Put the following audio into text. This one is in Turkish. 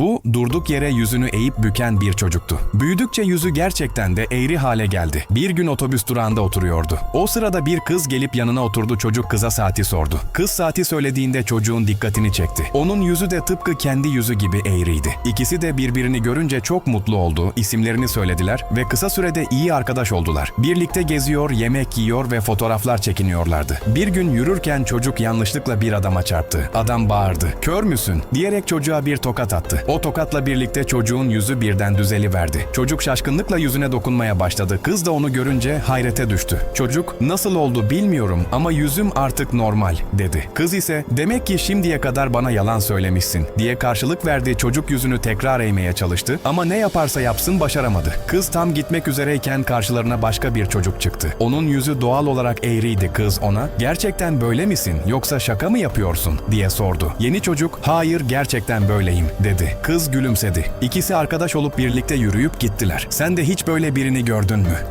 Bu durduk yere yüzünü eğip büken bir çocuktu. Büyüdükçe yüzü gerçekten de eğri hale geldi. Bir gün otobüs durağında oturuyordu. O sırada bir kız gelip yanına oturdu çocuk kıza saati sordu. Kız saati söylediğinde çocuğun dikkatini çekti. Onun yüzü de tıpkı kendi yüzü gibi eğriydi. İkisi de birbirini görünce çok mutlu oldu, isimlerini söylediler ve kısa sürede iyi arkadaş oldular. Birlikte geziyor, yemek yiyor ve fotoğraflar çekiniyorlardı. Bir gün yürürken çocuk yanlışlıkla bir adama çarptı. Adam bağırdı. Kör müsün? diyerek çocuğa bir tokat attı. O tokatla birlikte çocuğun yüzü birden düzeliverdi. Çocuk şaşkınlıkla yüzüne dokunmaya başladı. Kız da onu görünce hayrete düştü. Çocuk nasıl oldu bilmiyorum ama yüzüm artık normal dedi. Kız ise demek ki şimdiye kadar bana yalan söylemişsin diye karşılık verdi. Çocuk yüzünü tekrar eğmeye çalıştı ama ne yaparsa yapsın başaramadı. Kız tam gitmek üzereyken karşılarına başka bir çocuk çıktı. Onun yüzü doğal olarak eğriydi. Kız ona gerçekten böyle misin yoksa şaka mı yapıyorsun diye sordu. Yeni çocuk hayır gerçekten böyleyim dedi. Kız gülümsedi. İkisi arkadaş olup birlikte yürüyüp gittiler. Sen de hiç böyle birini gördün mü?